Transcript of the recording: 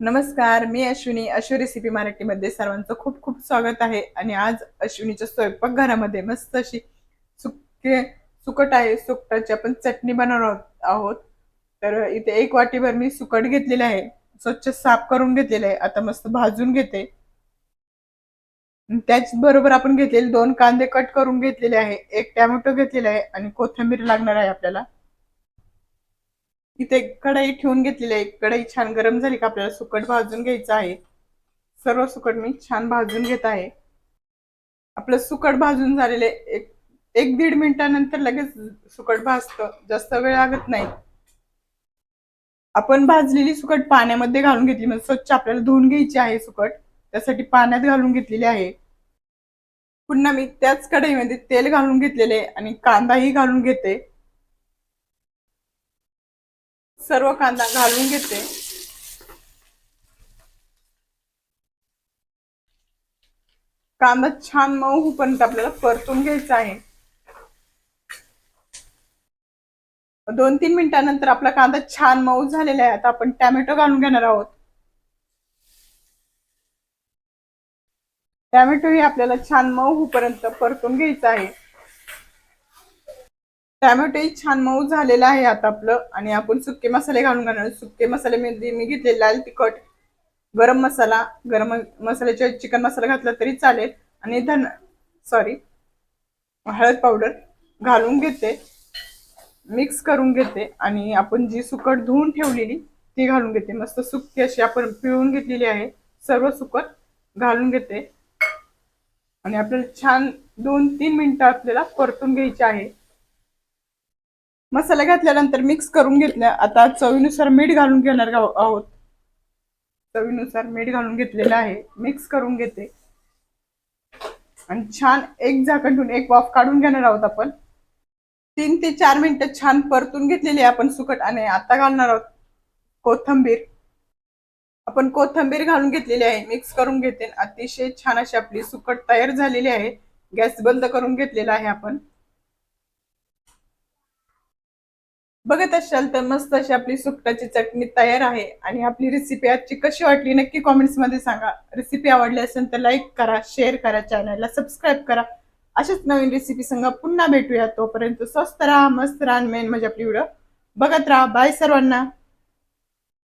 नमस्कार मी अश्विनी अश्वी रेसिपी मराठीमध्ये सर्वांचं खूप खूप स्वागत आहे. आणि आज अश्विनीच्या स्वयंपाकघरामध्ये मस्त अशी सुके सुकट आहे सुकटाची आपण चटणी बनवणार आहोत- आहोत. तर इथे एक वाटीभर मी सुकट घेतलेलं आहे. स्वच्छ साफ करून घेतलेले आहे. आता मस्त भाजून घेते. त्याचबरोबर आपण घेतलेले दोन कांदे कट करून घेतलेले आहे. एक टॅमॅटो घेतलेला आहे आणि कोथिंबीर लागणार आहे आपल्याला. इथे एक कढई ठेवून घेतलेली आहे. कढई छान गरम झाली का आपल्याला सुकट भाजून घ्यायचं आहे. सर्व सुकट मी छान भाजून घेत आहे. आपलं सुकट भाजून झालेले एक एक दीड मिनिटानंतर लगेच सुकट भाजतं. जास्त वेळ लागत नाही. आपण भाजलेली सुकट पाण्यामध्ये घालून घेतली. म्हणजे स्वच्छ आपल्याला धुवून घ्यायची आहे सुकट. त्यासाठी पाण्यात घालून घेतलेली आहे. पुन्हा मी त्याच कढईमध्ये तेल घालून घेतलेले आणि कांदाही घालून घेते. सर्व कांदा घालून घेते. कांदा छान मऊ होईपर्यंत आपल्याला परतून घ्यायचा आहे. दोन तीन मिनिटानंतर आपला कांदा छान मऊ झालेला आहे. आता आपण टॅमॅटो घालून घेणार आहोत. टॅमॅटो ही आपल्याला छान मऊ होईपर्यंत परतून घ्यायचा आहे. टॅमॅटोही छान मऊ झालेला आहे आता आपलं. आणि आपण सुके मसाले घालून घालणार सुके मसाले मी मी घेतले लाल तिखट गरम मसाला गरम मसाल्याच्या चिकन मसाला घातला तरी चालेल. आणि धन सॉरी हळद पावडर घालून घेते. मिक्स करून घेते. आणि आपण जी सुकट धुवून ठेवलेली ती घालून घेते. मस्त सुकी अशी आपण पिळून घेतलेली आहे. सर्व सुकट घालून घेते. आणि आपल्याला छान दोन तीन मिनटं आपल्याला परतून घ्यायची आहे. मसाला घातल्यानंतर मिक्स करून घेतल्या. आता चवीनुसार मीठ घालून घेणार आहोत. चवीनुसार मीठ घालून घेतलेलं आहे. मिक्स करून घेते. आणि छान एक झाकण ठेवून एक वाफ काढून घेणार आहोत आपण. तीन ते चार मिनिटं छान परतून घेतलेली आहे आपण सुकट आणि आता घालणार आहोत कोथंबीर. आपण कोथंबीर घालून घेतलेली आहे. मिक्स करून घेते. अतिशय छान अशी आपली सुकट तयार झालेली आहे. गॅस बंद करून घेतलेला आहे आपण. बघत असाल तर मस्त अशी आपली सुकटाची चटणी तयार आहे. आणि आपली रेसिपी आजची कशी वाटली नक्की कॉमेंट्समध्ये सांगा. रेसिपी आवडली असेल तर लाईक करा शेअर करा चॅनलला सबस्क्राईब करा. अशाच नवीन रेसिपी संग पुन्हा भेटूया. तोपर्यंत स्वस्त राहा मस्त राहा मेन म्हणजे आपली व्हिडिओ बघत राहा. बाय सर्वांना.